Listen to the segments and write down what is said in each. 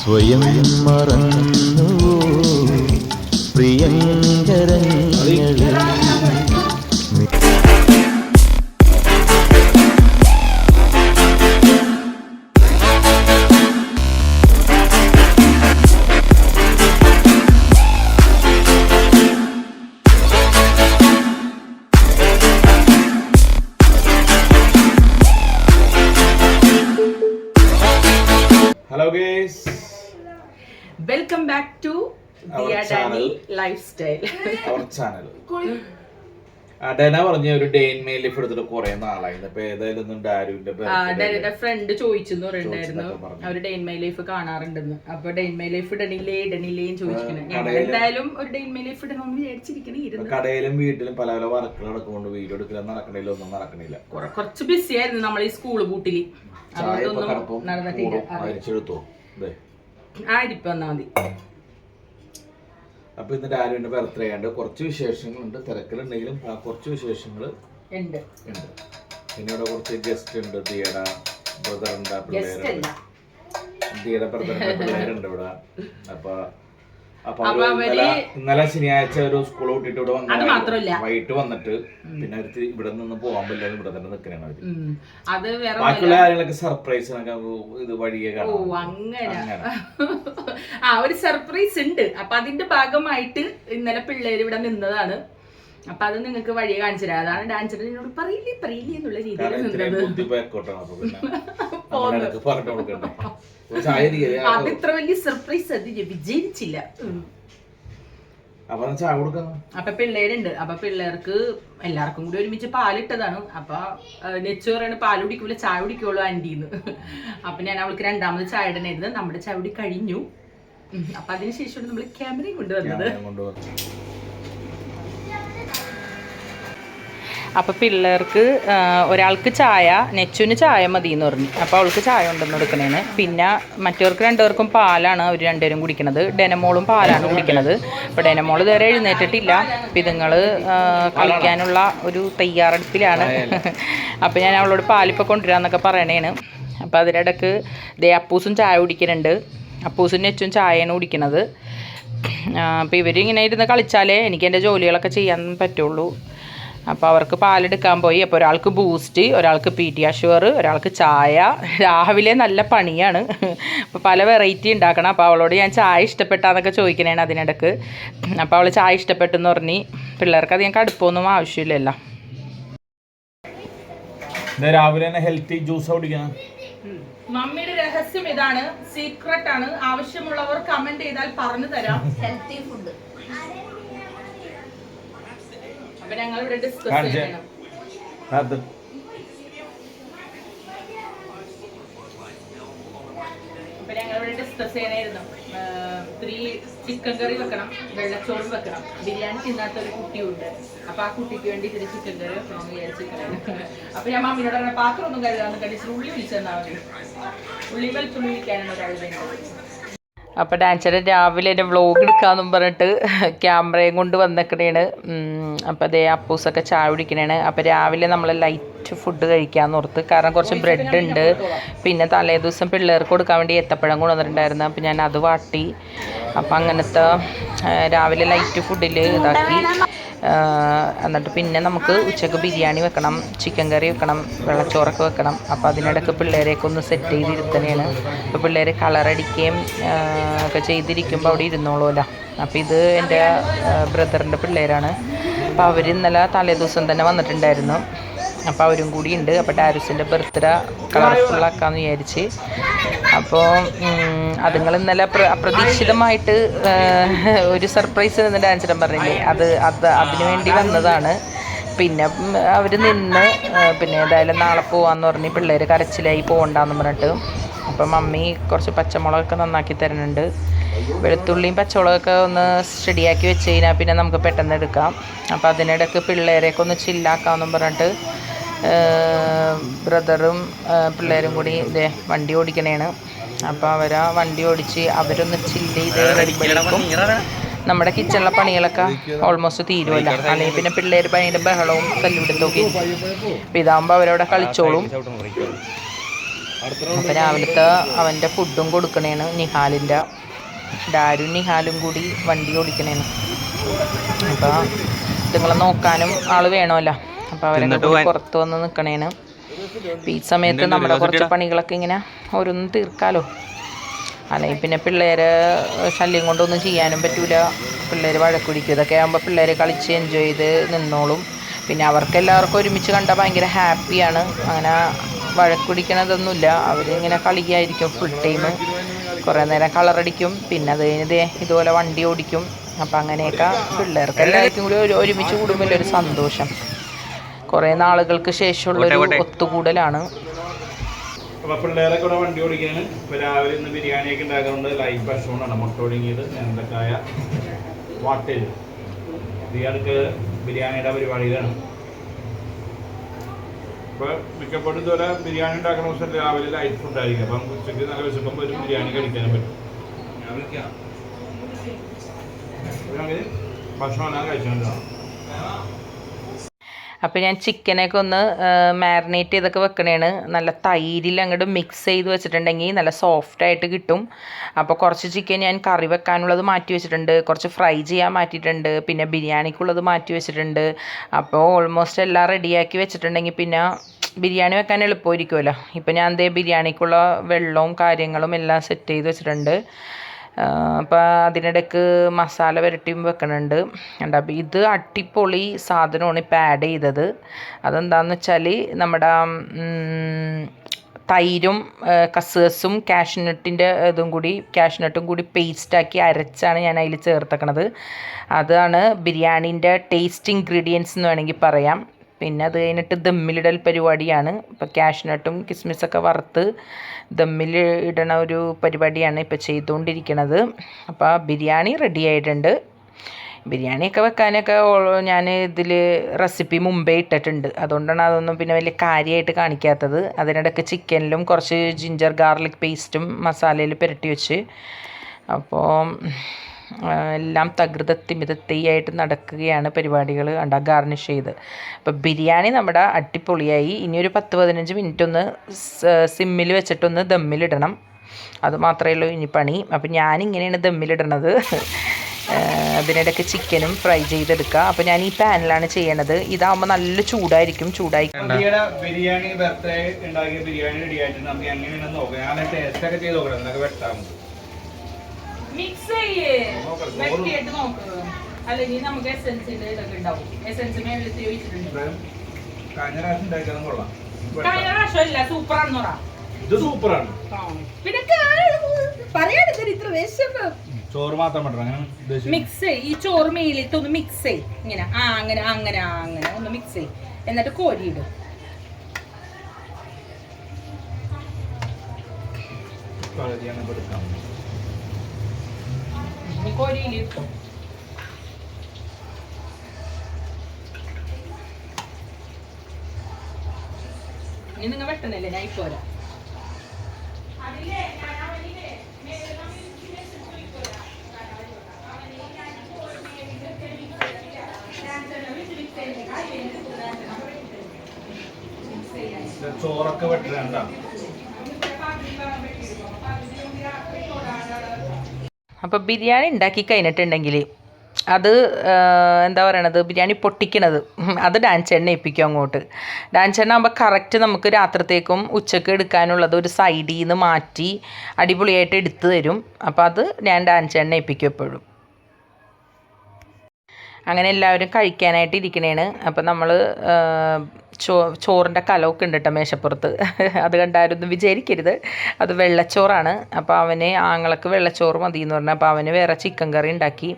സ്വയം മറന്നു പ്രിയങ്കരങ്ങളിൽ ലൈഫ് സ്റ്റൈൽ അവർ ചാനൽ ഡന പറഞ്ഞ ഒരു ഡേ ഇൻ മെയിൽ ലൈഫ് എടുത്തിട്ട് കുറെ നാളായിരുന്നു ഇപ്പൊ ഏതായാലും ഒന്നും ഡാരുവിന്റെ ഫ്രണ്ട് ചോദിച്ചെന്ന് പറയുന്നുണ്ടായിരുന്നു. അവർ ഡെയിൻ മൈ ലൈഫ് കാണാറുണ്ടെന്ന്. അപ്പൊ ഡെയിൻ മൈ ലൈഫ് ഇടണില്ലേ ഞങ്ങൾ കടയിൽ എന്തായാലും ഒരു ഡെയിൻ മൈ ലൈഫ് ഇടണമെന്ന് വിചാരിച്ചിരിക്കണേ കടയിലും വീട്ടിലും പല പല വർക്കുകൾ നടക്കുന്നുണ്ട്. വീഡിയോ എടുക്കലും നടക്കണില്ല ഒന്നും നടക്കണില്ല. കുറെ- കുറച്ച് ബിസി ആയിരുന്നു നമ്മൾ ഈ സ്കൂൾ അതുകൊണ്ടൊന്നും കടപ്പും നടന്നിട്ടില്ല. ആയിരിക്കും എന്നാ മതി. അപ്പൊ ഇന്ന് ഡാരുവിന്റെ ബർത്ത്ഡേ ആണ്ട് കുറച്ച് വിശേഷങ്ങളുണ്ട് തിരക്കിലുണ്ടെങ്കിലും ആ കുറച്ച് വിശേഷങ്ങൾ ഉണ്ട്. ഉണ്ട്. പിന്നെ ഇവിടെ കുറച്ച് ഗസ്റ്റ് ഉണ്ട് ദിയട ബ്രദറുണ്ട് പിള്ളേരുണ്ട്. ദിയയുടെ ബ്രദറിന്റെ പിള്ളേരുണ്ട് ഇവിടെ. അപ്പൊ അപ്പൊ അവർ ഇന്നലെ ശനിയാഴ്ച ഒരു സ്കൂൾ വിട്ടിട്ട് ഇവിടെ അത് വന്നു മാത്രല്ല. വൈകിട്ട് വന്നിട്ട് പിന്നെ അവർക്ക് ഇവിടെ നിന്ന് പോകാൻ പറ്റില്ല ഇവിടെ തന്നെ നിൽക്കണാണ് അവർ. അത് വേറെ ബാക്കിയുള്ള കാര്യങ്ങളൊക്കെ സർപ്രൈസ് ഇത് വഴിയെ ഓ അങ്ങനെ. ആ ഒരു സർപ്രൈസ് ഉണ്ട് അപ്പൊ അതിന്റെ ഭാഗമായിട്ട് ഇന്നലെ പിള്ളേര് ഇവിടെ നിന്നതാണ് അപ്പൊ അത് നിങ്ങൾക്ക് വഴി കാണിച്ചു തരാം അതാണ് ഡാൻസർ എന്നോട് പറയില്ലേ പറയില്ലേ എന്നുള്ള രീതിയിൽ. അത് ഇത്ര വലിയ സർപ്രൈസ് അത് വിജയിച്ചില്ല. അപ്പൊ പിള്ളേരുണ്ട്. അപ്പൊ പിള്ളേർക്ക് എല്ലാവർക്കും കൂടി ഒരുമിച്ച് പാലിട്ടതാണ്. അപ്പൊ നെച്ചു പറയണ പാൽ കുടിക്കൂല ചായ കുടിക്കുള്ളൂ ആന്റിന്ന്. അപ്പൊ ഞാൻ അവൾക്ക് രണ്ടാമത് ചായ ഇടണായിരുന്നു. നമ്മുടെ ചായ കുടി കഴിഞ്ഞു. അപ്പൊ അതിനുശേഷമാണ് നമ്മൾ ക്യാമറയും കൊണ്ടുവന്നത് ഞാൻ കൊണ്ടുവന്നു അപ്പോൾ പിള്ളേർക്ക് ഒരാൾക്ക് ചായ നെച്ചുവിന് ചായ മതി എന്ന് പറഞ്ഞു. അപ്പോൾ അവൾക്ക് ചായ ഉണ്ടെന്ന് കൊടുക്കണേന്. പിന്നെ മറ്റവർക്ക് രണ്ടുപേർക്കും പാലാണ് അവർ രണ്ടുപേരും കുടിക്കണത്. ഡെനമോളും പാലാണ് കുടിക്കണത്. അപ്പോൾ ഡെനമോൾ ഇതുവരെ എഴുന്നേറ്റിട്ടില്ല. അപ്പം ഇതുങ്ങൾ കളിക്കാനുള്ള ഒരു തയ്യാറെടുപ്പിലാണ്. അപ്പോൾ ഞാൻ അവളോട് പാലിപ്പോൾ കൊണ്ടുവരാമെന്നൊക്കെ പറയണേന്. അപ്പോൾ അതിനിടക്ക് ദേ അപ്പൂസും ചായ കുടിക്കുന്നുണ്ട് അപ്പൂസും നെച്ചും ചായയാണ് കുടിക്കുന്നത് അപ്പോൾ ഇവരിങ്ങനെ ഇരുന്ന് കളിച്ചാലേ എനിക്ക് എന്റെ ജോലികളൊക്കെ ചെയ്യാൻ പറ്റുള്ളൂ. അപ്പോൾ അവർക്ക് പാലെടുക്കാൻ പോയി. അപ്പോൾ ഒരാൾക്ക് ബൂസ്റ്റ് ഒരാൾക്ക് പി ടി അഷുവർ ഒരാൾക്ക് ചായ. രാവിലെ നല്ല പണിയാണ്. അപ്പോൾ പല വെറൈറ്റി ഉണ്ടാക്കണം. അപ്പോൾ അവളോട് ഞാൻ ചായ ഇഷ്ടപ്പെട്ടാന്നൊക്കെ ചോദിക്കണേണ് അതിനിടക്ക്. അപ്പോൾ അവൾ ചായ ഇഷ്ടപ്പെട്ടെന്ന് പറഞ്ഞ് പിള്ളേർക്ക് അധികം കടുപ്പമൊന്നും ആവശ്യമില്ലല്ലോ. രാവിലെ തന്നെ ഹെൽത്തി ജ്യൂസ് കുടിക്കണം? മമ്മിയുടെ രഹസ്യം ഇതാണ്. സീക്രട്ട് ആണ്. ആവശ്യമുള്ളവർ കമന്റ് ചെയ്താൽ പറഞ്ഞു തരാം ഹെൽത്തി ഫുഡ് അപ്പൊ ഞങ്ങൾ ഇവിടെ ഡിസ്കസ് കാണിച്ചേ. ചെയ്യണം. അപ്പൊ ഞങ്ങൾ ഇവിടെ ഡിസ്കസ് ചെയ്യണായിരുന്നു ഇത്തിരി ചിക്കൻ കറി വെക്കണം വെള്ളച്ചോറും വെക്കണം. ബിരിയാണി തിന്നാത്ത ഒരു കുട്ടിയുണ്ട്. അപ്പൊ ആ കുട്ടിക്ക് വേണ്ടി ഇത്തിരി ചിക്കൻ കറി വെക്കണം വിചാരിച്ചിരിക്കണം അപ്പൊ ഞാൻ മമ്മിനോട് പറഞ്ഞ പാത്രം ഒന്നും കരുതാന്ന് കണ്ടിച്ച് ഉള്ളി വിളിച്ചെന്നാ മതി. ഉള്ളി വലിച്ചുള്ളി വിളിക്കാനാണ് ഒരാൾ വേണ്ടത് അപ്പോൾ ഡാൻസർ രാവിലെ എന്റെ വ്ളോഗ് എടുക്കാമെന്നും പറഞ്ഞിട്ട് ക്യാമറയും കൊണ്ട് വന്നേക്കണേണ്. അപ്പോൾ അതേ അപ്പൂസൊക്കെ ചായ കുടിക്കണേണ്. അപ്പോൾ രാവിലെ നമ്മൾ ലൈറ്റ് ഫുഡ് കഴിക്കാമെന്ന് ഓർത്ത് കാരണം കുറച്ച് ബ്രെഡ് ഉണ്ട്. പിന്നെ തലേ ദിവസം പിള്ളേർക്ക് കൊടുക്കാൻ വേണ്ടി ഏത്തപ്പഴം കൊണ്ടുവന്നിട്ടുണ്ടായിരുന്നു. അപ്പോൾ ഞാൻ അത് വാട്ടി. അപ്പോൾ അങ്ങനത്തെ രാവിലെ ലൈറ്റ് ഫുഡിൽ ഇതാക്കി. എന്നിട്ട് പിന്നെ നമുക്ക് ഉച്ചയ്ക്ക് ബിരിയാണി വെക്കണം ചിക്കൻ കറി വെക്കണം വെള്ളച്ചോറൊക്കെ വെക്കണം. അപ്പോൾ അതിനിടയ്ക്ക് പിള്ളേരെയൊക്കെ ഒന്ന് സെറ്റ് ചെയ്തിരുത്തനെയാണ് അപ്പോൾ പിള്ളേർ കളറടിക്കുകയും ഒക്കെ ചെയ്തിരിക്കുമ്പോൾ അവിടെ ഇരുന്നോളൂല്ലോ അപ്പോൾ ഇത് എന്റെ ബ്രദറിന്റെ പിള്ളേരാണ്. അപ്പോൾ അവർ ഇന്നലെ തലേദിവസം തന്നെ വന്നിട്ടുണ്ടായിരുന്നു. അപ്പോൾ അവരും കൂടി ഉണ്ട് അപ്പോൾ ടാരിസിന്റെ ബർത്ത്ഡേ കളർഫുള്ളാക്കാന്ന് വിചാരിച്ച്. അപ്പോൾ അതുങ്ങൾ ഇന്നലെ അപ്ര അപ്രതീക്ഷിതമായിട്ട് ഒരു സർപ്രൈസ് നിന്ന് ഡാൻസിടം പറഞ്ഞില്ലേ? അത് അത് അതിനു വേണ്ടി വന്നതാണ്. പിന്നെ അവർ നിന്ന് പിന്നെ ഏതായാലും നാളെ പോവാന്ന് പറഞ്ഞ് പിള്ളേർ കരച്ചിലായി പോകണ്ടെന്ന് പറഞ്ഞിട്ട്. അപ്പം മമ്മി കുറച്ച് പച്ചമുളകൊക്കെ നന്നാക്കി തരുന്നുണ്ട്. വെളുത്തുള്ളിയും പച്ചമുളകൊക്കെ ഒന്ന് റെഡിയാക്കി വെച്ച് കഴിഞ്ഞാൽ പിന്നെ നമുക്ക് പെട്ടെന്ന് എടുക്കാം. അപ്പോൾ അതിനിടയ്ക്ക് പിള്ളേരെയൊക്കെ ഒന്ന് ചില്ലാക്കാമെന്നും പറഞ്ഞിട്ട് ബ്രദറും പിള്ളേരും കൂടി ഇതേ വണ്ടി ഓടിക്കണേണ്. അപ്പോൾ അവർ ആ വണ്ടി ഓടിച്ച് അവരൊന്ന് ചില്ല് ചെയ്ത് വരുമ്പോഴേക്കും നമ്മുടെ കിച്ചണിലെ പണികളൊക്കെ ഓൾമോസ്റ്റ് തീരുമല്ല അല്ലെങ്കിൽ പിന്നെ പിള്ളേർ ഭയങ്കര ബഹളവും കല്ലുപിടുത്തൊക്കെ അപ്പം ഇതാകുമ്പോൾ അവരവിടെ കളിച്ചോളും. അപ്പം രാവിലത്തെ അവന്റെ ഫുഡും കൊടുക്കണേണ് നിഹാലിന്റെ ഡാരും നിഹാലും കൂടി വണ്ടി ഓടിക്കണേണ്. അപ്പോൾ ഇതുങ്ങളെ നോക്കാനും ആൾ വേണമല്ലോ. അപ്പോൾ കൂടി പുറത്ത് വന്ന് നിൽക്കണേണ് അപ്പം ഈ സമയത്ത് നമ്മുടെ കുറച്ച് പണികളൊക്കെ ഇങ്ങനെ ഓരോന്നും തീർക്കാലോ. അല്ലെങ്കിൽ പിന്നെ പിള്ളേരെ ശല്യം കൊണ്ടൊന്നും ചെയ്യാനും പറ്റൂല. പിള്ളേര് വഴക്കുടിക്കും ഇതൊക്കെ ആകുമ്പോൾ പിള്ളേർ കളിച്ച് എൻജോയ് ചെയ്ത് നിന്നോളും. പിന്നെ അവർക്ക് എല്ലാവർക്കും ഒരുമിച്ച് കണ്ടാൽ ഭയങ്കര ഹാപ്പിയാണ് അങ്ങനെ വഴക്കുടിക്കണതൊന്നുമില്ല അവരിങ്ങനെ കളിയായിരിക്കും ഫുൾ ടൈം കുറേ നേരം കളറടിക്കും പിന്നെ അത് കഴിഞ്ഞ് ഇതുപോലെ വണ്ടി ഓടിക്കും. അപ്പം അങ്ങനെയൊക്കെ പിള്ളേർക്ക് എല്ലാവർക്കും കൂടി ഒരുമിച്ച് കൂടുമ്പോൾ ഒരു സന്തോഷം. കുറേ നാളുകൾക്ക് ശേഷമുള്ള ഒരു ഒത്തുകൂടലാണ്. അപ്പൊ പിള്ളേരെ കൂടെ വണ്ടി ഓടിക്കാണ് ഇപ്പൊ രാവിലെ ഇന്ന് ബിരിയാണിയൊക്കെ ഉണ്ടാക്കുന്നുണ്ട് ലൈഫ് ഭക്ഷണമാണ്. മുട്ട ഒടുങ്ങിയത് എന്തൊക്കെയായ വാട്ടിൽ ഇയാൾക്ക് ബിരിയാണിയുടെ പരിപാടിയിലാണ്. ഇപ്പൊ മിക്കപ്പോഴും ഇതുവരെ ബിരിയാണി ഉണ്ടാക്കുന്ന ദിവസം രാവിലെ ലൈറ്റ് ഫുഡായിരിക്കും അപ്പം ഉച്ചയ്ക്ക് നല്ല വിശപ്പം ഒരു ബിരിയാണി കഴിക്കാനും പറ്റും. ഭക്ഷണം എല്ലാം കഴിച്ചുകൊണ്ടാണ് അപ്പോൾ ഞാൻ ചിക്കനൊക്കെ ഒന്ന് മാരിനേറ്റ് ചെയ്തൊക്കെ വെക്കണേണ്. നല്ല തൈരിൽ അങ്ങോട്ട് മിക്സ് ചെയ്ത് വെച്ചിട്ടുണ്ടെങ്കിൽ നല്ല സോഫ്റ്റ് ആയിട്ട് കിട്ടും. അപ്പോൾ കുറച്ച് ചിക്കൻ ഞാൻ കറി വെക്കാനുള്ളത് മാറ്റി വെച്ചിട്ടുണ്ട്. കുറച്ച് ഫ്രൈ ചെയ്യാൻ മാറ്റിയിട്ടുണ്ട്. പിന്നെ ബിരിയാണിക്കുള്ളത് മാറ്റി വെച്ചിട്ടുണ്ട്. അപ്പോൾ ഓൾമോസ്റ്റ് എല്ലാം റെഡിയാക്കി വെച്ചിട്ടുണ്ടെങ്കിൽ പിന്നെ ബിരിയാണി വെക്കാൻ എളുപ്പമായിരിക്കുമല്ലോ. ഇപ്പോൾ ഞാൻ എന്തേ ബിരിയാണിക്കുള്ള വെള്ളവും കാര്യങ്ങളും എല്ലാം സെറ്റ് ചെയ്ത് വെച്ചിട്ടുണ്ട്. അപ്പോൾ അതിനിടയ്ക്ക് മസാല പുരട്ടിയും വെക്കണുണ്ട്. അപ്പോൾ ഇത് അടിപൊളി സാധനമാണ് ഇപ്പോൾ ആഡ് ചെയ്തത്. അതെന്താണെന്ന് വെച്ചാൽ നമ്മുടെ തൈരും കസേഴ്സും കാഷ്നട്ടിന്റെ ഇതും കൂടി കാഷ്നട്ടും കൂടി പേസ്റ്റാക്കി അരച്ചാണ് ഞാൻ അതിൽ ചേർത്തേക്കണത്. അതാണ് ബിരിയാണീന്റെ ടേസ്റ്റ് ഇൻഗ്രീഡിയൻസ് എന്ന് വേണമെങ്കിൽ പറയാം. പിന്നെ അത് കഴിഞ്ഞിട്ട് ദമ്മിലിടൽ പരിപാടിയാണ്. ഇപ്പോൾ കാഷ്നട്ടും കിസ്മിസൊക്കെ വറുത്ത് ദമ്മിൽ ഇടണ ഒരു പരിപാടിയാണ് ഇപ്പോൾ ചെയ്തുകൊണ്ടിരിക്കുന്നത് അപ്പോൾ ബിരിയാണി റെഡി ആയിട്ടുണ്ട്. ബിരിയാണിയൊക്കെ വെക്കാനൊക്കെ ഞാൻ ഇതിൽ റെസിപ്പി മുമ്പേ ഇട്ടിട്ടുണ്ട്. അതുകൊണ്ടാണ് അതൊന്നും പിന്നെ വലിയ കാര്യമായിട്ട് കാണിക്കാത്തത്. അതിനിടയ്ക്ക് ചിക്കനിലും കുറച്ച് ജിഞ്ചർ ഗാർലിക് പേസ്റ്റും മസാലയിൽ പുരട്ടി വെച്ച്. അപ്പോൾ ആ, തകൃതത്തി തകൃതത്തിമിതത്തിയായിട്ട് നടക്കുകയാണ് പരിപാടികൾ ഉണ്ടാ ഗാർണിഷ് ചെയ്ത്. അപ്പോൾ ബിരിയാണി നമ്മുടെ അടിപൊളിയായി. ഇനി ഒരു പത്ത് പതിനഞ്ച് മിനിറ്റ് ഒന്ന് സിമ്മിൽ വെച്ചിട്ടൊന്ന് ദമ്മിലിടണം. അത് മാത്രമേ ഉള്ളൂ ഇനി പണി. അപ്പം ഞാനിങ്ങനെയാണ് ദമ്മിലിടണത്. അതിനിടയ്ക്ക് ചിക്കനും ഫ്രൈ ചെയ്തെടുക്കുക അപ്പോൾ ഞാൻ ഈ പാനിലാണ് ചെയ്യണത്. ഇതാകുമ്പോൾ നല്ല ചൂടായിരിക്കും. ചൂടായി ബിരിയാണി ബർത്ത്ഡേ ഉണ്ടാക്കിയ ബിരിയാണി റെഡി നമുക്ക് എങ്ങനെയാണെന്ന് നോക്കാം. ഞാൻ ടേസ്റ്റ് ഒക്കെ ചെയ്ത് നോക്കണം എന്നൊക്കെ വെട്ടാം മിക്സ് ചെയ്യേ. വെട്ടിയിട്ട് നോക്ക്. അല്ലെങ്കിൽ നമുക്ക് എസെൻസിന്റെ ഇതൊക്കെ ഉണ്ടാവും. എസെൻസ് കഴിഞ്ഞ പ്രാവശ്യം അല്ല പറ. ഇത് സൂപ്പറാണ്. പിന്നെ ഇത്ര വിശപ്പ്. ചോറ് മാത്രം അങ്ങനെ മിക്സ് ഈ ചോറ് മേലിട്ട് ഒന്ന് മിക്സ് ഇങ്ങനെ ആ അങ്ങനെ അങ്ങനെ അങ്ങനെ. ഒന്ന് മിക്സ് എന്നിട്ട് കോരിയിടും പകുതിയാണ് എടുക്കാം. ഇനി കോരിയിലിട്ടു ഇനി നിങ്ങൾ വെട്ടണില്ലേ ഞാൻ ഇപ്പൊ വരാം. ചോറൊക്കെ വെട്ടണ്ട അപ്പോൾ ബിരിയാണി ഉണ്ടാക്കി കഴിഞ്ഞിട്ടുണ്ടെങ്കിൽ അത് എന്താ പറയണത് ബിരിയാണി പൊട്ടിക്കണത് അത് ഡാൻസ് എണ്ണ ഏൽപ്പിക്കും അങ്ങോട്ട്. ഡാൻസ് എണ്ണ ആകുമ്പോൾ കറക്റ്റ് നമുക്ക് രാത്രത്തേക്കും ഉച്ചയ്ക്ക് എടുക്കാനുള്ളത് ഒരു സൈഡിൽ നിന്ന് മാറ്റി അടിപൊളിയായിട്ട് എടുത്തു തരും. അപ്പോൾ അത് ഞാൻ ഡാൻസ് എണ്ണ ഏൽപ്പിക്കും എപ്പോഴും. അങ്ങനെ എല്ലാവരും കഴിക്കാനായിട്ട് ഇരിക്കണേണ്. അപ്പം നമ്മൾ ചോ ചോറിന്റെ കലമൊക്കെ ഉണ്ട് കേട്ടോ മേശപ്പുറത്ത്. അത് കണ്ടായിരുന്നു വിചാരിക്കരുത്. അത് വെള്ളച്ചോറാണ്. അപ്പോൾ അവന് ആങ്ങളക്ക് വെള്ളച്ചോറ് മതി എന്ന് പറഞ്ഞു. അപ്പോൾ അവന് വേറെ ചിക്കൻ കറി ഉണ്ടാക്കി.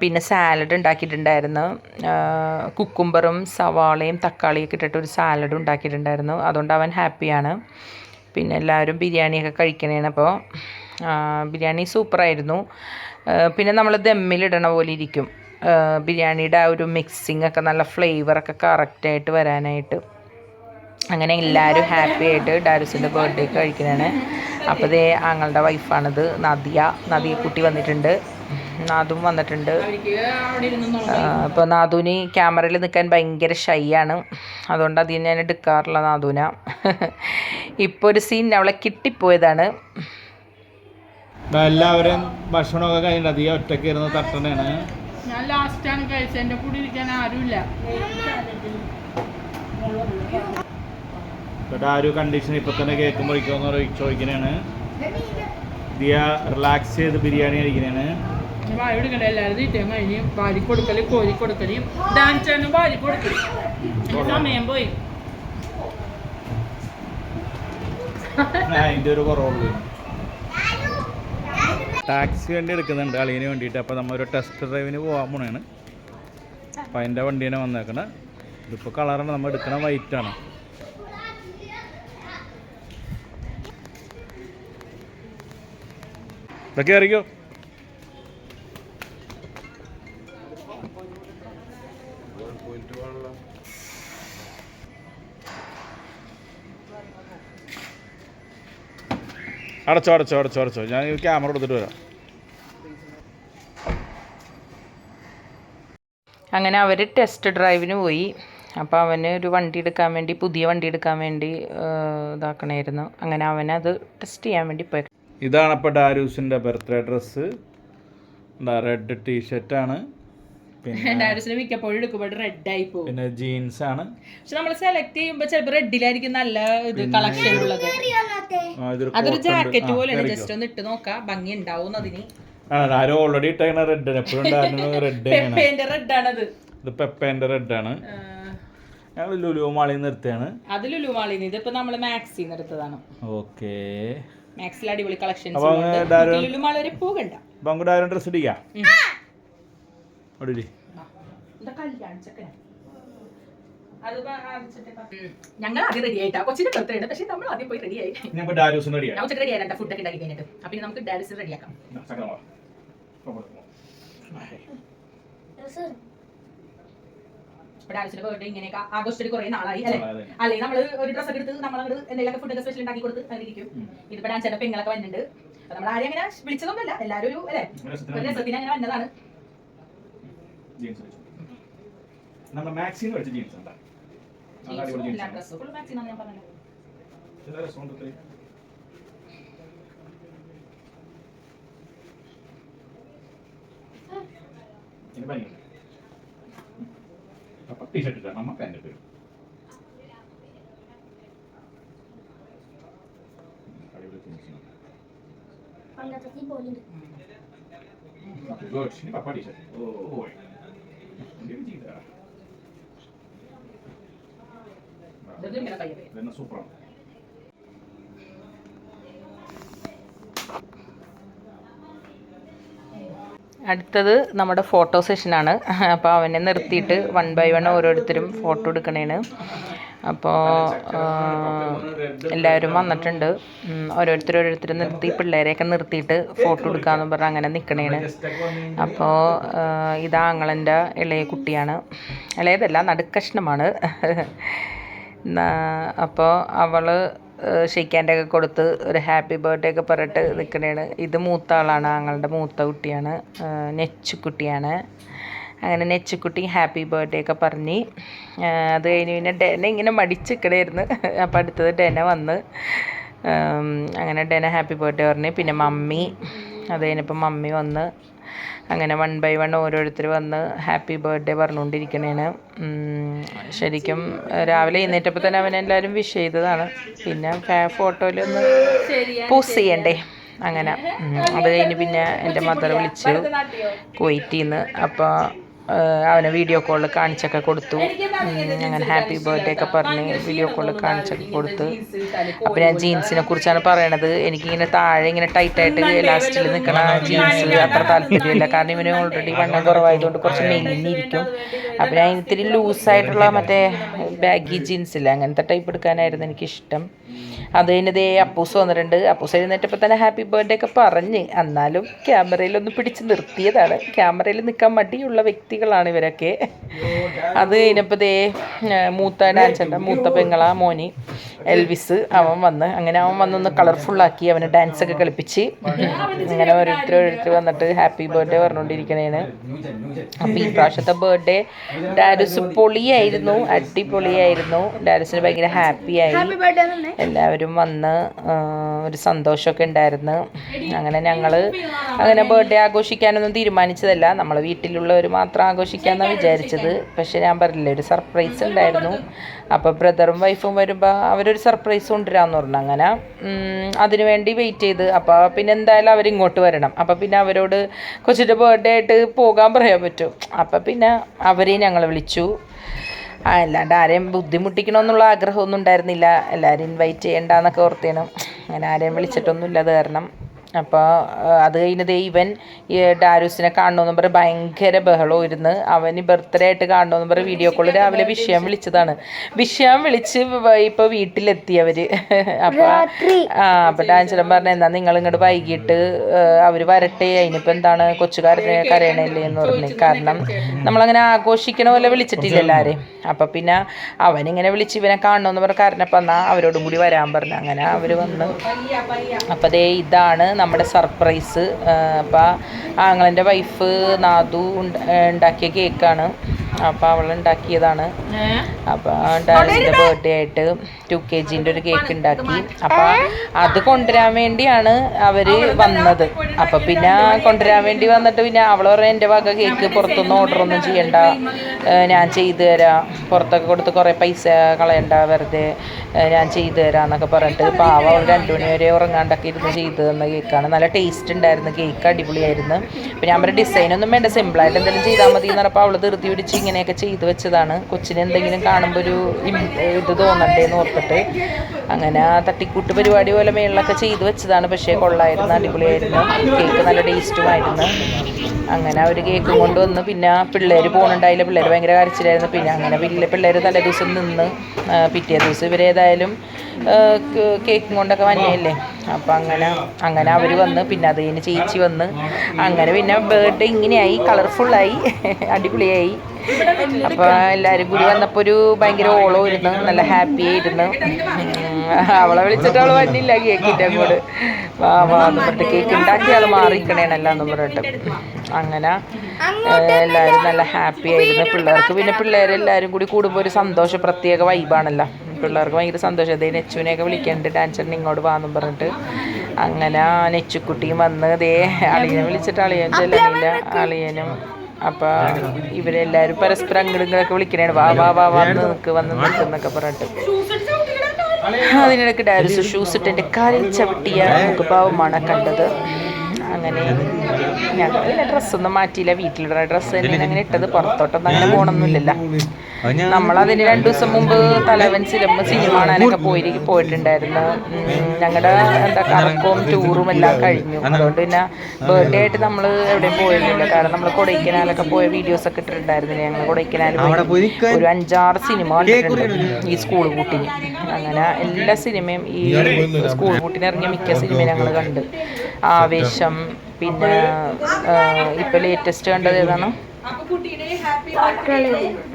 പിന്നെ സാലഡ് ഉണ്ടാക്കിയിട്ടുണ്ടായിരുന്നു. കുക്കുംബറും സവാളയും തക്കാളിയൊക്കെ ഇട്ടിട്ട് ഒരു സാലഡ് ഉണ്ടാക്കിയിട്ടുണ്ടായിരുന്നു. അതുകൊണ്ട് അവൻ ഹാപ്പിയാണ് പിന്നെ എല്ലാവരും ബിരിയാണിയൊക്കെ കഴിക്കണേണ് അപ്പോൾ ബിരിയാണി സൂപ്പറായിരുന്നു പിന്നെ നമ്മൾ ദമ്മിലിടണ പോലെ ഇരിക്കും. ബിരിയാണിയുടെ ആ ഒരു മിക്സിംഗ് ഒക്കെ നല്ല ഫ്ലേവറൊക്കെ കറക്റ്റായിട്ട് വരാനായിട്ട്. അങ്ങനെ എല്ലാവരും ഹാപ്പി ആയിട്ട് ഡാരുസിന്റെ ബർത്ത്ഡേ കഴിക്കുന്നതാണ് അപ്പോൾ ഇതേ ആങ്ങളുടെ വൈഫാണിത് നദിയ. നദിയ കുട്ടി വന്നിട്ടുണ്ട്. നാദും വന്നിട്ടുണ്ട്. ഇപ്പോൾ നാദുവിന് ക്യാമറയിൽ നിൽക്കാൻ ഭയങ്കര ഷൈ ആണ്. അതുകൊണ്ട് അതിന് ഞാൻ എടുക്കാറില്ല നാദുന ഇപ്പോൾ ഒരു സീൻ അവളെ കിട്ടിപ്പോയതാണ്. എല്ലാവരും ഭക്ഷണമൊക്കെ കഴിഞ്ഞിട്ട് അധികം ഒറ്റയ്ക്ക് ഇരുന്ന് തട്ടണേണ്. ഞാൻ ലാസ്റ്റ് ആണ് കഴിച്ചത്. എന്റെ കൂടെ ഇരിക്കാൻ ആരുമില്ല. ഇവിടെ ആ ഒരു കണ്ടീഷൻ ഇപ്പൊ തന്നെ കേൾക്കുമ്പോഴേക്കും ചോദിക്കണേണ്. ദിയ റിലാക്സ് ചെയ്ത് ബിരിയാണി കഴിക്കണേണ്. വായ എടുക്കണ്ട എല്ലാവരും തീറ്റയും കഴിഞ്ഞ് വാരി കൊടുക്കൽ കോരി കൊടുക്കൽ. ഡാൻസ് വാരി കൊടുക്കൽ സമയം പോയി. അതിന്റെ ഒരു കുറവുള്ളൂ. ടാക്സി വണ്ടി എടുക്കുന്നുണ്ട് അളിയന് വേണ്ടിയിട്ട്. അപ്പോൾ നമ്മൾ ഒരു ടെസ്റ്റ് ഡ്രൈവിന് പോകാൻ പോണേണ്. അപ്പോൾ അതിന്റെ വണ്ടിയാണ് വന്നേക്കണേ. ഇതിപ്പോൾ കളറാണ് നമ്മൾ എടുക്കണ വൈറ്റാണ് ഇതൊക്കെ അറിയിക്കോ അടച്ചോ അടച്ചോ അടച്ചോ അടച്ചോ. ഞാൻ ക്യാമറ എടുത്തിട്ട് വരാം. അങ്ങനെ അവർ ടെസ്റ്റ് ഡ്രൈവിന് പോയി. അപ്പോൾ അവന് ഒരു വണ്ടി എടുക്കാൻ വേണ്ടി പുതിയ വണ്ടി എടുക്കാൻ വേണ്ടി ഇതാക്കണമായിരുന്നു അങ്ങനെ അവനത് ടെസ്റ്റ് ചെയ്യാൻ വേണ്ടി പോയി. ഇതാണ് ഇപ്പോൾ ഡാരൂസിന്റെ ബർത്ത്ഡേ ഡ്രസ്സ് റെഡ് ടീഷർട്ടാണ് പിന്നെ ഡാൻസിന് മിക്കപ്പോഴും എടുക്കുമ്പോൾ റെഡ് ആയി പോകും. പിന്നെ ജീൻസ് ആണ്. പക്ഷെ നമ്മൾ സെലക്ട് ചെയ്യുമ്പോൾ ചിലപ്പോൾ റെഡിലായിരിക്കും നല്ല ഇത് കളക്ഷൻ ഉള്ളത്. അതൊരു. ജാക്കറ്റ് പോലെയാണ്. ജസ്റ്റ് ഒന്ന് ഇട്ട് നോക്കാം. ഭംഗി ഉണ്ടാവും അതിന്. ആരോ ഓൾറെഡി ഇട്ടേക്കണ റെഡ് എപ്പോഴും റെഡ് തന്നെയാണ്. പെപ്പേന്റെ റെഡ് ആണത്. ഇത് പെപ്പേന്റെ റെഡ് ആണ്. ഞങ്ങൾ ലുലു മാളിൽ നിർത്തിയാണ് അത് ലുലു ഇതിപ്പോ നമ്മൾ മാക്സിന്ന് നിർത്തതാണ് ഓക്കെ. മാക്സിൽ അടിപൊളി കളക്ഷൻസ് ലുലു മാൾ വരെ പോകണ്ട. അങ്ങോട്ട് ഇടിക്കാം. ഞങ്ങൾ ആദ്യം റെഡി ആയിട്ടാ. കൊച്ചിന്റെ ബർത്ത്ഡേ ഉണ്ട്. പക്ഷെ നമ്മൾ ആദ്യം പോയി റെഡി ആയി. ഉച്ചയ്ക്ക് റെഡി ആയിട്ടാ ഫുഡ് ഒക്കെ ഉണ്ടാക്കി കഴിഞ്ഞിട്ട്. അപ്പൊ നമുക്ക് ഡാലിസ് റെഡി ആക്കാം. ഡാൻസിന്റെ ബർത്ത്ഡേ ഇങ്ങനെയൊക്കെ ആഘോഷിച്ചിട്ട് കുറെ നാളായി അല്ലെ. അല്ലെങ്കിൽ നമ്മൾ ഒരു ഡ്രസ് ഒക്കെ എടുത്ത് നമ്മൾ എന്തെങ്കിലും ഫുഡ് ഒക്കെ സ്പെഷ്യൽ ഉണ്ടാക്കി കൊടുത്ത് അതിരിക്കും ഇരിക്കും. ഇതിപ്പോ ഡാൻസിന്റെ പെങ്ങളൊക്കെ വന്നിട്ടുണ്ട്. നമ്മൾ ആരെയും അങ്ങനെ വിളിച്ചതൊന്നുമല്ല. എല്ലാവരും ഒരു അല്ലെ? ഒരു രസത്തിന് അങ്ങനെ വന്നതാണ്. ജീൻസ് വെച്ചു നമ്മുടെ മാക്സിന്ന് വെച്ച ജീൻസ് എന്താ നല്ല അടിപൊളി എല്ലാ ജീൻസ് ഡ്രസ്സും ഫുൾ മാക്സിമം ഞാൻ പറഞ്ഞല്ലോ നല്ല രസമുണ്ട് ഇത്രയും. ഇനി പനിയുണ്ട്. അപ്പൊ ടീഷർട്ട് ഇട്ടാ നമ്മ പാന്റ് ഇട്ടു അടിപൊളി finishing. Good. ഇനി പപ്പ ടീഷർട്ട് ഓ ഓ എന്തൊരു ചെയ്താ ഇതൊക്കെ സൂപ്പറാണ്. അടുത്തത് നമ്മുടെ ഫോട്ടോ സെഷനാണ്. അപ്പോൾ അവനെ നിർത്തിയിട്ട് വൺ ബൈ വൺ ഓരോരുത്തരും ഫോട്ടോ എടുക്കണേണ്. അപ്പോൾ എല്ലാവരും വന്നിട്ടുണ്ട്. ഓരോരുത്തർ ഓരോരുത്തർ നിർത്തി പിള്ളേരെയൊക്കെ നിർത്തിയിട്ട് ഫോട്ടോ എടുക്കാമെന്ന് പറഞ്ഞ് അങ്ങനെ നിൽക്കണേണ് അപ്പോൾ ഇതാ ആങ്ങളന്റെ ഇളയ കുട്ടിയാണ്. ഇളയതല്ല നടുക്കഷ്ണമാണ്. അപ്പോൾ അവൾ ഷെയ്ക്കാന്റെ ഒക്കെ കൊടുത്ത് ഒരു ഹാപ്പി ബർത്ത്ഡേ ഒക്കെ പറഞ്ഞിട്ട് നിൽക്കണേണ് ഇത് മൂത്ത ആളാണ് ആങ്ങളുടെ മൂത്ത കുട്ടിയാണ് നെച്ചുക്കുട്ടിയാണ്. അങ്ങനെ നെച്ചുക്കുട്ടി ഹാപ്പി ബർത്ത്ഡേ ഒക്കെ പറഞ്ഞ് അത് കഴിഞ്ഞ് പിന്നെ ഡെന ഇങ്ങനെ മടിച്ച് മടിച്ചിക്കണായിരുന്നു. അപ്പോൾ അടുത്തത് ഡെന വന്ന് അങ്ങനെ ഡെന ഹാപ്പി ബർത്ത്ഡേ പറഞ്ഞ് പിന്നെ മമ്മി അത് കഴിഞ്ഞപ്പോൾ മമ്മി വന്ന് അങ്ങനെ വൺ ബൈ വൺ ഓരോരുത്തർ വന്ന് ഹാപ്പി ബർത്ത്ഡേ പറഞ്ഞുകൊണ്ടിരിക്കണേന് ഉം, ശരിക്കും രാവിലെ എഴുന്നേറ്റപ്പോൾ തന്നെ അവനെല്ലാവരും വിഷ് ചെയ്തതാണ്. പിന്നെ ഫോട്ടോയിലൊന്ന് പോസ് ചെയ്യണ്ടേ? അങ്ങനെ. അത് കഴിഞ്ഞ് പിന്നെ എന്റെ മദർ വിളിച്ചു. കുവൈറ്റിൽ നിന്ന് അപ്പോൾ അവനെ വീഡിയോ കോളിൽ കാണിച്ചൊക്കെ കൊടുത്തു. അങ്ങനെ ഹാപ്പി ബർത്ത്ഡേ ഒക്കെ പറഞ്ഞ് വീഡിയോ കോളിൽ കാണിച്ചൊക്കെ കൊടുത്ത്. അപ്പോൾ ഞാൻ ജീൻസിനെ കുറിച്ചാണ് പറയണത്. എനിക്കിങ്ങനെ താഴെ ഇങ്ങനെ ടൈറ്റായിട്ട് ലാസ്റ്റിൽ നിൽക്കണ ജീൻസ് അത്ര താല്പര്യമില്ല. കാരണം ഇവന് ഓൾറെഡി വണ്ണം കുറവായതുകൊണ്ട് കുറച്ച് മെലിഞ്ഞിരിക്കും അപ്പോൾ ഞാൻ ഇത്തിരി ലൂസായിട്ടുള്ള മറ്റേ ബാഗി ജീൻസ് ഇല്ല? അങ്ങനത്തെ ടൈപ്പ് എടുക്കാനായിരുന്നു എനിക്കിഷ്ടം. അത് കഴിഞ്ഞതേ അപ്പൂസ് വന്നിട്ടുണ്ട്. അപ്പൂസ് എഴുന്നേറ്റപ്പോൾ തന്നെ ഹാപ്പി ബർത്ത്ഡേ ഒക്കെ പറഞ്ഞ്. എന്നാലും ക്യാമറയിലൊന്ന് പിടിച്ച് നിർത്തിയതാണ്. ക്യാമറയിൽ നിൽക്കാൻ മടിയുള്ള വ്യക്തികളാണ് ഇവരൊക്കെ. അത് കഴിഞ്ഞപ്പോൾ ദേ മൂത്ത ഡാൻസ് മൂത്ത പെങ്ങള മോനി എൽവിസ്. അവൻ വന്ന് അങ്ങനെ അവൻ വന്നൊന്ന് കളർഫുള്ളാക്കി അവന് ഡാൻസ് ഒക്കെ കളിപ്പിച്ച്. അങ്ങനെ ഓരോരുത്തർ ഓരോരുത്തർ വന്നിട്ട് ഹാപ്പി ബർത്ത്ഡേ പറഞ്ഞുകൊണ്ടിരിക്കണേന് അപ്പോൾ ഈ പ്രാവശ്യത്തെ ബർത്ത്ഡേ ഡാരുസ് പൊളിയായിരുന്നു അടിപൊളിയായിരുന്നു. ഡാരുസിന് ഭയങ്കര ഹാപ്പിയായി. എല്ലാവരും വന്ന് ഒരു സന്തോഷമൊക്കെ ഉണ്ടായിരുന്നു. അങ്ങനെ ഞങ്ങൾ അങ്ങനെ ബർത്ത്ഡേ ആഘോഷിക്കാനൊന്നും തീരുമാനിച്ചതല്ല. നമ്മൾ വീട്ടിലുള്ളവർ മാത്രം ആഘോഷിക്കാമെന്നാണ് വിചാരിച്ചത്. പക്ഷേ ഞാൻ പറഞ്ഞില്ലേ ഒരു സർപ്രൈസ് ഉണ്ടായിരുന്നു. അപ്പോൾ ബ്രദറും വൈഫും വരുമ്പോൾ അവരൊരു സർപ്രൈസ് കൊണ്ടുവരാമെന്ന് പറഞ്ഞു. അങ്ങനെ അതിനുവേണ്ടി അതിനു വേണ്ടി വെയിറ്റ് ചെയ്ത്. അപ്പോൾ പിന്നെ എന്തായാലും അവരിങ്ങോട്ട് വരണം. അപ്പോൾ പിന്നെ അവരോട് കൊച്ചിന്റെ ബർത്ത്ഡേ ആയിട്ട് പോകാൻ പറയാൻ പറ്റും. അപ്പോൾ പിന്നെ അവരെയും ഞങ്ങൾ വിളിച്ചു. അല്ലാണ്ട് ആരെയും ബുദ്ധിമുട്ടിക്കണമെന്നുള്ള ആഗ്രഹമൊന്നും ഉണ്ടായിരുന്നില്ല. എല്ലാവരും ഇൻവൈറ്റ് ചെയ്യണ്ടെന്നൊക്കെ ഓർത്തേണം അങ്ങനെ ആരെയും വിളിച്ചിട്ടൊന്നുമില്ല അത് കാരണം. അപ്പോൾ അത് കഴിഞ്ഞത് ഇവൻ ഈ ഡാരൂസിനെ കാണണമെന്ന് പറഞ്ഞ് ഭയങ്കര ബഹളവും ഇരുന്ന് അവന് ബർത്ത്ഡേ ആയിട്ട് കാണണമെന്ന് പറഞ്ഞ് വീഡിയോ കോൾ രാവിലെ വിഷയം വിളിച്ചതാണ്. വിഷയം വിളിച്ച് ഇപ്പോൾ വീട്ടിലെത്തി അവർ അപ്പോൾ ആ അപ്പോൾ ഡാൻസലൻ പറഞ്ഞ എന്താ നിങ്ങൾ ഇങ്ങോട്ട് വൈകിട്ട് അവർ വരട്ടെ അതിനിപ്പോൾ എന്താണ് കൊച്ചുകാരനെ കരയണല്ലേ എന്ന് പറഞ്ഞു. കാരണം നമ്മളങ്ങനെ ആഘോഷിക്കണ പോലെ വിളിച്ചിട്ടില്ല എല്ലാവരെയും അപ്പോൾ പിന്നെ അവനിങ്ങനെ വിളിച്ച് ഇവനെ കാണണമെന്ന് പറഞ്ഞ കാരണപ്പം എന്നാൽ അവരോടും കൂടി വരാൻ പറഞ്ഞു. അങ്ങനെ അവർ വന്ന്. അപ്പോൾ ദേ ഇതാണ് നമ്മുടെ സർപ്രൈസ് അപ്പം ആങ്ങളന്റെ വൈഫ് നാദു ഉണ്ടാക്കിയ കേക്കാണ് അപ്പോൾ അവൾ ഉണ്ടാക്കിയതാണ് അപ്പോൾ ഡാൻസിന്റെ ബർത്ത്ഡേ ആയിട്ട് ടു കെ ജിന്റെ ഒരു കേക്ക് ഉണ്ടാക്കി. അപ്പോൾ അത് കൊണ്ടുവരാൻ വേണ്ടിയാണ് അവർ വന്നത്. അപ്പോൾ പിന്നെ കൊണ്ടുവരാൻ വേണ്ടി വന്നിട്ട് പിന്നെ അവൾ പറഞ്ഞ എന്റെ വക കേക്ക് പുറത്തൊന്നും ഓർഡർ ഒന്നും ചെയ്യണ്ട ഞാൻ ചെയ്തു തരാം. പുറത്തൊക്കെ കൊടുത്ത് കുറേ പൈസ കളയണ്ട വെറുതെ ഞാൻ ചെയ്തു തരാം എന്നൊക്കെ പറഞ്ഞിട്ട് പാവ അവൾ രണ്ടു മണി വരെ ഉറങ്ങാണ്ടൊക്കെ ഇരുന്ന് ചെയ്തു തന്ന കേക്കാണ് നല്ല ടേസ്റ്റ് ഉണ്ടായിരുന്നു. കേക്ക് അടിപൊളിയായിരുന്നു. അപ്പോൾ ഞാൻ പറഞ്ഞ ഡിസൈനൊന്നും വേണ്ട. സിമ്പിളായിട്ട് എന്തെങ്കിലും ചെയ്താൽ മതി എന്ന് പറഞ്ഞപ്പോൾ അവൾ ധൃതി പിടിച്ച് ഇങ്ങനെയൊക്കെ ചെയ്തു വെച്ചതാണ്. കൊച്ചിന് എന്തെങ്കിലും കാണുമ്പോൾ ഒരു ഇത് ഇത് തോന്നണ്ടേന്ന് ഓർത്തിട്ട്. അങ്ങനെ ആ തട്ടിക്കൂട്ട് പരിപാടി പോലെ മേളിലൊക്കെ ചെയ്തു വെച്ചതാണ്. പക്ഷേ കൊള്ളായിരുന്നു അടിപൊളിയായിരുന്നു. കേക്ക് നല്ല ടേസ്റ്റുമായിരുന്നു അങ്ങനെ ഒരു കേക്ക് കൊണ്ടുവന്ന് പിന്നെ പിള്ളേർ പോകുന്നുണ്ടായില്ല പിള്ളേർ ഭയങ്കര കരച്ചിലായിരുന്നു. പിന്നെ അങ്ങനെ വലിയ പിള്ളേർ തലേ ദിവസം നിന്ന് പിറ്റേ ദിവസം ഇവരേതായാലും കേക്കും കൊണ്ടൊക്കെ വന്നതല്ലേ? അപ്പം അങ്ങനെ അങ്ങനെ അവർ വന്ന് പിന്നെ അത് കഴിഞ്ഞ് ചേച്ചി വന്ന്. അങ്ങനെ പിന്നെ ബർത്ത്ഡേ ഇങ്ങനെയായി കളർഫുള്ളായി അടിപൊളിയായി. അപ്പോൾ എല്ലാവരും കൂടി വന്നപ്പോൾ ഒരു ഭയങ്കര ഓളം ഇരുന്ന് നല്ല ഹാപ്പി ആയിരുന്നു. അവളെ വിളിച്ചിട്ട് അവൾ വന്നില്ല കേക്കിന്റെ അങ്ങോട്ട്. വാ വാ എന്ന് കേക്ക് ഉണ്ടാക്കി ആൾ മാറിക്കണേനല്ല എന്ന് പറഞ്ഞിട്ട്. അങ്ങനെ എല്ലാവരും നല്ല ഹാപ്പി ആയിരുന്നു. പിള്ളേർക്ക് പിന്നെ പിള്ളേരെല്ലാവരും കൂടി കൂടുമ്പോൾ ഒരു സന്തോഷ പ്രത്യേക വൈബാണല്ലോ പിള്ളേർക്ക് ഭയങ്കര സന്തോഷം. അതേ നെച്ചുവിനെയൊക്കെ വിളിക്കണ്ട്. ഡാൻസറിന് ഇങ്ങോട്ട് വാന്നും പറഞ്ഞിട്ട്. അങ്ങനെ നെച്ചുക്കുട്ടിയും വന്ന് ദേ അളിയനെ വിളിച്ചിട്ട് അളിയൻ ചെല്ലണില്ല. അളിയനും അപ്പോൾ ഇവരെല്ലാവരും പരസ്പരം അങ്ങോട്ടും വിളിക്കണേ വാ വാ വാ വന്ന് നിൽക്ക് വന്ന് നിൽക്കുന്നൊക്കെ പറഞ്ഞിട്ട്. അതിനിടയ്ക്ക് ഡാരിസ് ഷൂസ് ഇട്ട് എന്റെ കാലിൽ ചവിട്ടിയ മുഖഭാവമാണ് കണ്ടത്. അങ്ങനെ ഞങ്ങൾ പിന്നെ ഡ്രസ്സൊന്നും മാറ്റിയില്ല. വീട്ടിലിടുന്ന ഡ്രസ്സ് തന്നെയാണ് അങ്ങനെ ഇട്ടത്. പുറത്തോട്ടൊന്നും അങ്ങനെ പോകണമെന്നില്ലല്ലോ നമ്മളതിന് രണ്ടു ദിവസം മുമ്പ് തലവൻ സിനിമ സിനിമ കാണാനൊക്കെ പോയി പോയിട്ടുണ്ടായിരുന്നു. ഞങ്ങളുടെ എന്താ കറക്കവും ടൂറും എല്ലാം കഴിഞ്ഞു. അതുകൊണ്ട് പിന്നെ ബർത്ത്ഡേ ആയിട്ട് നമ്മൾ എവിടെയും പോയിരുന്നില്ല കാരണം നമ്മൾ കൊടൈക്കനാലൊക്കെ പോയ വീഡിയോസ് ഒക്കെ ഇട്ടിട്ടുണ്ടായിരുന്നില്ല ഞങ്ങൾ കൊടൈക്കനാൽ ഒരു അഞ്ചാറ് സിനിമ കണ്ടിട്ടുണ്ട് ഈ സ്കൂൾ കൂട്ടിന്. അങ്ങനെ എല്ലാ സിനിമയും ഈ സ്കൂൾ കൂട്ടിനിറങ്ങിയ മിക്ക സിനിമയും ഞങ്ങൾ കണ്ട്. ആവേശം പിന്നെ ഇപ്പൊ ലേറ്റസ്റ്റ് കണ്ടത് ഏതാണ്?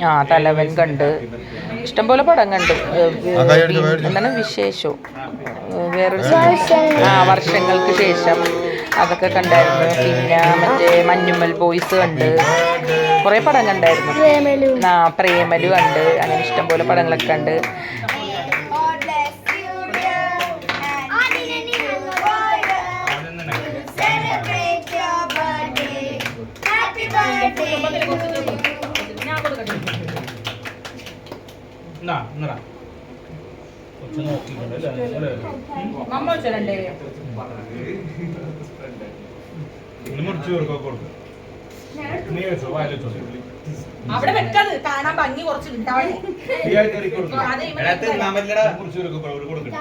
ആ തലവൻ കണ്ട്. ഇഷ്ടംപോലെ പടം കണ്ട്. എന്താണ് വിശേഷോ? ഏഹ്, വേറൊരു ആ വർഷങ്ങൾക്ക് ശേഷം അതൊക്കെ കണ്ടായിരുന്നു. പിന്നെ മറ്റേ മഞ്ഞുമ്മൽ ബോയ്സ് കണ്ട്. കുറേ പടം കണ്ടായിരുന്നു. ആ പ്രേമലു കണ്ട്. അങ്ങനെ ഇഷ്ടംപോലെ പടങ്ങളൊക്കെ കണ്ട്. എന്നടാ കൊച്ചു നോക്കിയിട്ടുണ്ട് അല്ലേ? മമ്മ ഇനി മുറിച്ച് ചേർക്കൊക്കെ കൊടുക്കും. നീ വെച്ചോ വെച്ചോ. അവിടെ വെക്കത് കാണാൻ ഭംഗി കുറച്ച് ഉണ്ടാവണേ ഈ ആഴ്ച കറി കൊടുക്കും. അതെ മുറിച്ച് ചേർക്കൊക്കെ അവർ കൊടുക്കും.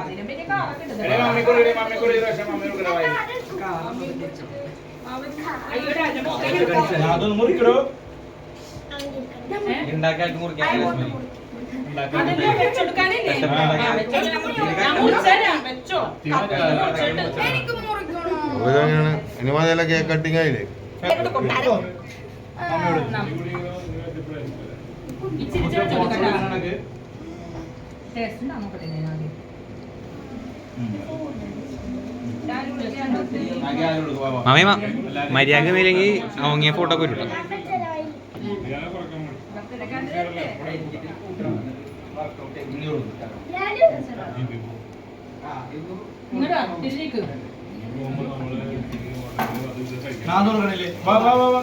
അതിനും പിന്നെ കാറൊക്കെ ഉണ്ട്. എടേ മമ്മിക്കൂടി ഇടേ മമ്മിക്കൂടി ഒരു പ്രാവശ്യം മമ്മിയുടെ വായിൽ അയ്യോ, അതിന്റെ മുഖത്തേക്ക് അതൊന്ന് മുറിക്കണോ ഇനി കേക്ക് കട്ടിങ് ആയില്ലേ? മര്യാദ മേലെങ്കിൽ അവങ്ങിയ ഫോട്ടോ ഒക്കെ വരും വാ, വാ.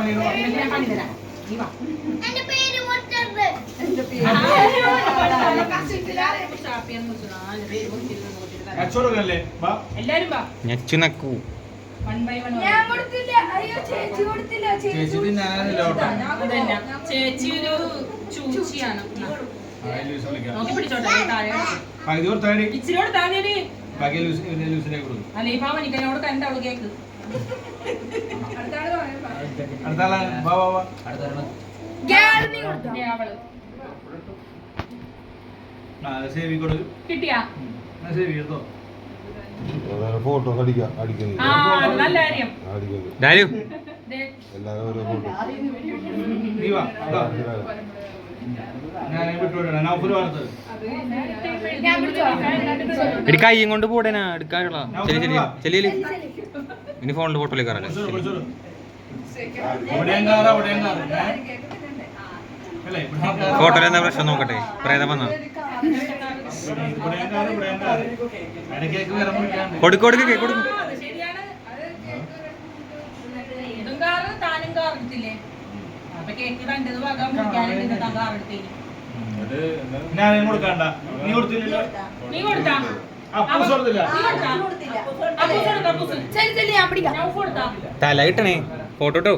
പേര് വാ. പേര് മുറിച്ചത് എല്ലാരും വാ ഞെച്ചു നക്കൂ ചേച്ചി ചേച്ചി അതന്നെ ചേച്ചി ഒരു ചൂച്ചിയാണ്. നോക്കി പിടിച്ചോട്ടെ ഈ താഴെ. അല്ല കണ്ട അവൾ കേക്ക്. കിട്ടിയാ? ഫോട്ടോ അടിക്കാം അടിക്കുന്നത് എല്ലാവരും ഓരോ ഫോട്ടോ ഞാൻ പിടിച്ചോ എടി കൈയും കൊണ്ട് പോടേനാ എടുക്കാനുള്ള. ശരി ശരി. ചെലിയിൽ ഇനി ഫോണിൽ ഫോട്ടോയിലേക്ക് ഇറങ്ങാം ഫോട്ടോയിൽ എന്താ പ്രശ്നം നോക്കട്ടെ? പ്രേതം വന്നാ? കൊടുക്ക് കൊടുക്ക് കേക്ക് കൊടുക്കും. കൊടുക്കണ്ട നീ കൊടുത്തില്ലല്ലോ നീ കൊടുത്താ തല കിട്ടണേ ഫോട്ടോ ഇട്ടോ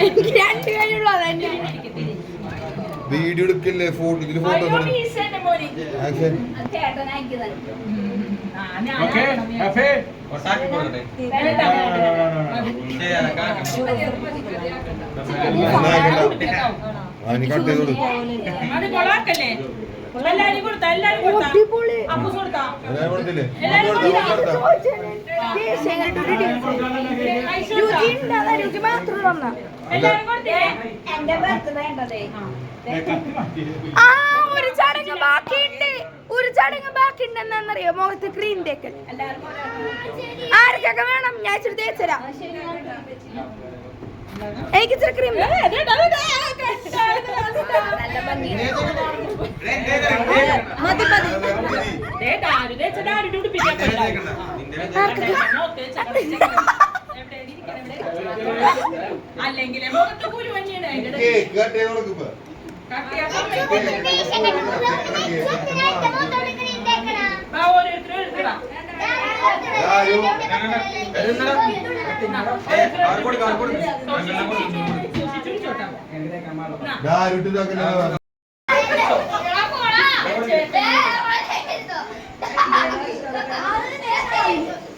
എനിക്ക് രണ്ട് കൈയുള്ളൂ അതെന്നെ. വീഡിയോ എടുക്കല്ലേ ഫോട്ടോ ഇതിൽ ഫോട്ടോ. ആക്ഷൻ ആ, ഞാൻ ഓക്കേ ആക്കണം, ഞാൻ- കട്ട് ചെയ്ത് അപ്പൂസ് കൊടുത്തില്ലേ? ആ ഒരു ചടങ്ങ് ബാക്കിയുണ്ട്. ഒരു ചടങ്ങ് ബാക്കിയുണ്ട് എന്താണെന്നറിയോ? മുഖത്ത് ക്രീം തേക്കൽ ആർക്കൊക്കെ വേണം? ഞാൻ ഇച്ചിരി തേച്ചരാ എനിക്ക് ഇച്ചിരി ക്രീം മതി മതി ആരു? സൂക്ഷിച്ചു പിടിച്ചോട്ടാ. എന്നാ. ദാരുട്ടി ഇതാക്കല്ലേ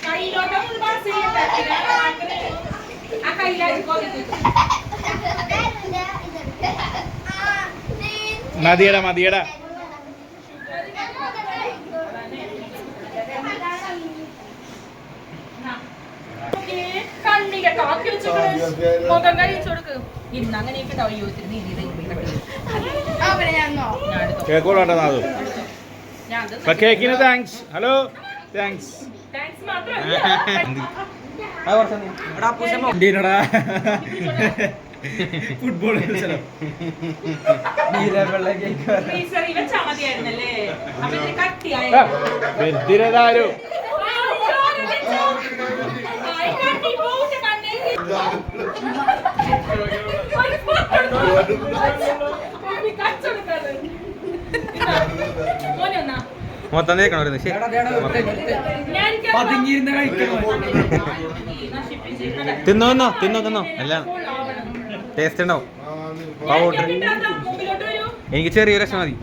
കയ്യിലോട്ടൊന്നും പാസ് ചെയ്യണ്ട. ഇതാണ് ആഗ്രഹം. ആ കയ്യിലാക്കി കൊതിക്ക്. മതിയടാ മതിയടാ എന്നാ. ഓക്കേ. കണ്ണിലൊക്കെ ആക്കി വെച്ചിട്ട് മുഖം കഴിച്ചു കൊടുക്ക്. അങ്ങനെയൊക്കെ ഉണ്ടാവും. കേക്കിന് താങ്ക്സ് ഹലോ താങ്ക്സ് ഫുട്ബോൾ ഫ്രീസറിൽ മൊത്തം തേക്കണം ഒരു ശരി തിന്നോ തിന്നോ തിന്നോ തിന്നോ. എല്ലാം ടേസ്റ്റ് ഉണ്ടാവും. പൗഡർ എനിക്ക് ചെറിയൊരു രസം മതി.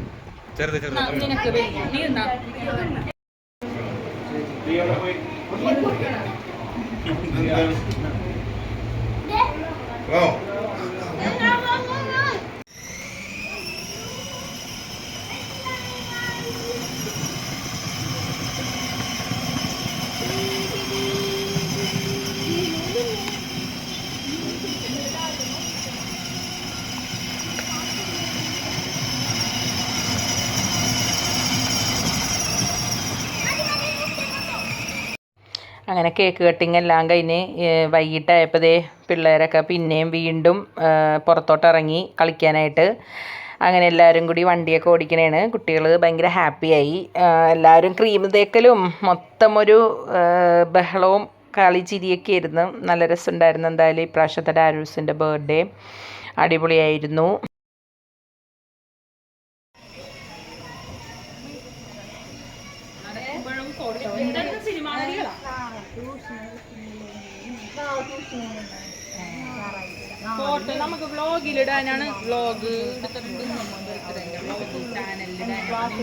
ചെറുത് ചെറുത്. നിനക്ക് നീ എന്നാ എവിടെ പോയി ഓ അങ്ങനെ കേക്ക് കട്ടിങ് എല്ലാം കഴിഞ്ഞ് വൈകിട്ടായപ്പോഴേ പിള്ളേരൊക്കെ പിന്നെയും വീണ്ടും പുറത്തോട്ടിറങ്ങി കളിക്കാനായിട്ട്. അങ്ങനെ എല്ലാവരും കൂടി വണ്ടിയൊക്കെ ഓടിക്കണേണ്. കുട്ടികൾ ഭയങ്കര ഹാപ്പിയായി എല്ലാവരും ക്രീം തേക്കലും മൊത്തം ഒരു ബഹളവും കളി ചിരിയൊക്കെ ആയിരുന്നു. നല്ല രസമുണ്ടായിരുന്നു. എന്തായാലും ഇപ്രാവശ്യത്തെ ഡാരൂസിന്റെ ബർത്ത്ഡേ അടിപൊളിയായിരുന്നു. നമുക്ക് വ്ളോഗിലിടാനാണ് വ്ളോഗ്. വ്ളോഗ്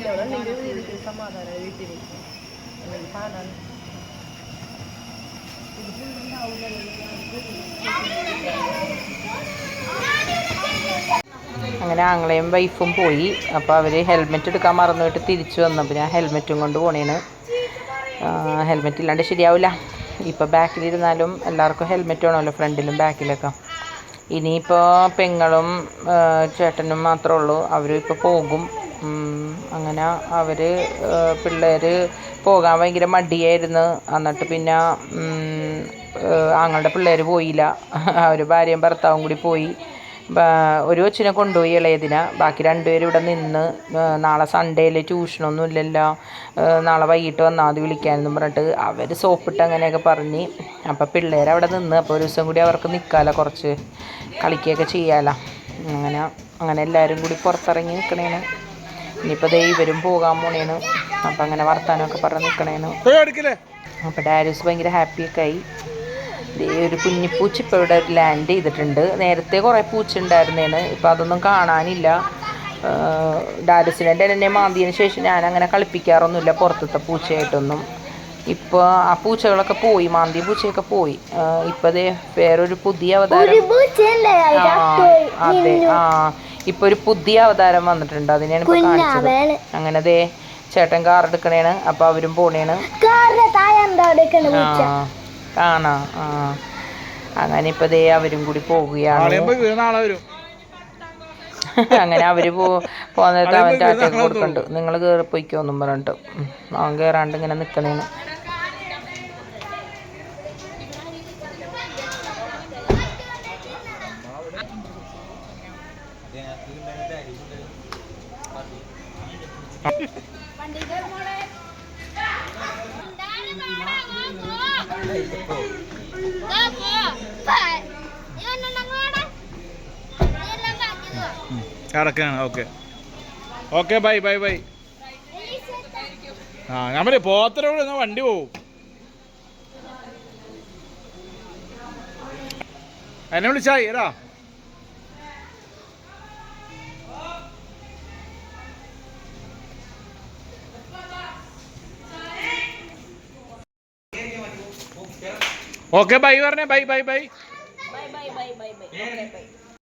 അങ്ങനെ ആങ്ങളെയും വൈഫും പോയി. അപ്പോൾ അവർ ഹെൽമെറ്റ് എടുക്കാൻ മറന്നുപോയിട്ട് തിരിച്ചു വന്നപ്പോൾ ഞാൻ ഹെൽമെറ്റും കൊണ്ട് പോണേണ് ഹെൽമെറ്റ് ഇല്ലാണ്ട് ശരിയാവില്ല ഇപ്പോൾ ബാക്കിലിരുന്നാലും എല്ലാവർക്കും ഹെൽമെറ്റ് വേണമല്ലോ ഫ്രണ്ടിലും ബാക്കിലൊക്കെ ഇനിയിപ്പോൾ പെങ്ങളും ചേട്ടനും മാത്രമേ ഉള്ളൂ. അവരും ഇപ്പോൾ പോകും. അങ്ങനെ അവർ പിള്ളേർ പോകാൻ ഭയങ്കര മടിയായിരുന്നു. എന്നിട്ട് പിന്നെ ആങ്ങളുടെ പിള്ളേർ പോയില്ല. അവർ ഭാര്യയും ഭർത്താവും കൂടി പോയി. ഒരു കൊച്ചിനെ കൊണ്ടുപോയി ഇളയതിനെ. ബാക്കി രണ്ടുപേരും ഇവിടെ നിന്ന് നാളെ സൺഡേയിൽ ട്യൂഷനൊന്നും ഇല്ലല്ലോ. നാളെ വൈകിട്ട് വന്നാൽ മതി വിളിക്കാനെന്നും പറഞ്ഞിട്ട് അവർ സോപ്പിട്ട് അങ്ങനെയൊക്കെ പറഞ്ഞ് അപ്പോൾ പിള്ളേർ അവിടെ നിന്ന് അപ്പോൾ ഒരു ദിവസം കൂടി അവർക്ക് നിൽക്കാമല്ലോ കുറച്ച് കളിക്കുകയൊക്കെ ചെയ്യാമല്ലോ അങ്ങനെ അങ്ങനെ എല്ലാവരും കൂടി പുറത്തിറങ്ങി നിൽക്കണേന് ഇനിയിപ്പോൾ ദേ ഇവരും പോകാൻ പോണേന്. അപ്പം അങ്ങനെ വർത്താനമൊക്കെ പറഞ്ഞ് നിൽക്കണേന് അപ്പോൾ ഡാരിസ് ഭയങ്കര ഹാപ്പിയൊക്കെ ആയി. ഒരു കുഞ്ഞിപ്പൂച്ച ഇപ്പോൾ ഇവിടെ ലാൻഡ് ചെയ്തിട്ടുണ്ട്. നേരത്തെ കുറേ പൂച്ച ഉണ്ടായിരുന്നേന് ഇപ്പം അതൊന്നും കാണാനില്ല. ഡാരിസിനെ എന്നെ മാന്തിയതിന് ശേഷം ഞാൻ അങ്ങനെ കളിപ്പിക്കാറൊന്നുമില്ല പുറത്തത്തെ പൂച്ചയായിട്ടൊന്നും. ഇപ്പോൾ ആ പൂച്ചകളൊക്കെ പോയി മാന്തിയ പൂച്ചയൊക്കെ പോയി. ഇപ്പോൾ ദേ വേറൊരു പുതിയ അവതാരം. അതെ ആ ഇപ്പോൾ ഒരു പുതിയ അവതാരം വന്നിട്ടുണ്ട്. അതിനെയാണ് ഇപ്പോൾ കാണിച്ചത്. അങ്ങനെ ദേ ചേട്ടൻ കാർ എടുക്കണേണ് അപ്പോൾ അവരും പോണേണ്. ആ. കാണാ ആ. അങ്ങനെ ഇപ്പൊ ദേ അവരും കൂടി പോവുകയാണ്. അങ്ങനെ അവർ പോ പോകുന്നിട്ട് അവൻ ടാറ്റയൊക്കെ കൊടുക്കണ്ട്. നിങ്ങൾ കയറി പോയിക്കോന്നും പറഞ്ഞിട്ട്. അവൻ കയറാണ്ട് ഇങ്ങനെ നിക്കണേണ് കിടക്കാണ് okay. Okay bye bye bye. ആ ഞാൻ പറയും പോത്തരോട് എന്നാ വണ്ടി പോവും. എന്നെ വിളിച്ചായി എടാ. ഓക്കെ ബൈ പറഞ്ഞേ bye. Bye bye bye bye bye. Bye bye bye.